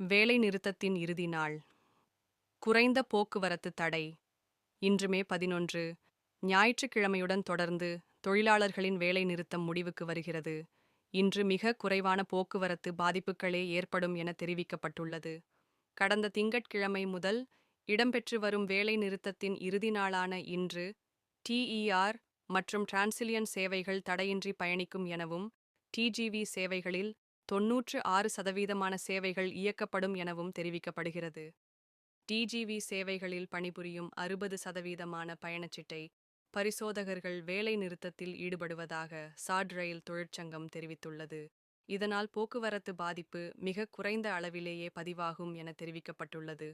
வேலைநிறுத்தத்தின் இறுதி நாள். குறைந்த போக்குவரத்து தடை. இன்று மே பதினொன்று ஞாயிற்றுக்கிழமையுடன் தொடர்ந்து தொழிலாளர்களின் வேலைநிறுத்தம் முடிவுக்கு வருகிறது. இன்று மிக குறைவான போக்குவரத்து பாதிப்புகளே ஏற்படும் என தெரிவிக்கப்பட்டுள்ளது. கடந்த திங்கட்கிழமை முதல் இடம்பெற்று வரும் வேலைநிறுத்தத்தின் இறுதி நாளான இன்று டிஇஆர் மற்றும் டிரான்சிலியன் சேவைகள் தடையின்றி பயணிக்கும் எனவும் டிஜிவி சேவைகளில் தொன்னூற்று ஆறு சதவீதமான சேவைகள் இயக்கப்படும் எனவும் தெரிவிக்கப்படுகிறது. டிஜிவி சேவைகளில் பணிபுரியும் அறுபது சதவீதமான பயணச்சீட்டை பரிசோதகர்கள் வேலை நிறுத்தத்தில் ஈடுபடுவதாக சாட் ரயில் தொழிற்சங்கம் தெரிவித்துள்ளது. இதனால் போக்குவரத்து பாதிப்பு மிக குறைந்த அளவிலேயே பதிவாகும் என தெரிவிக்கப்பட்டுள்ளது.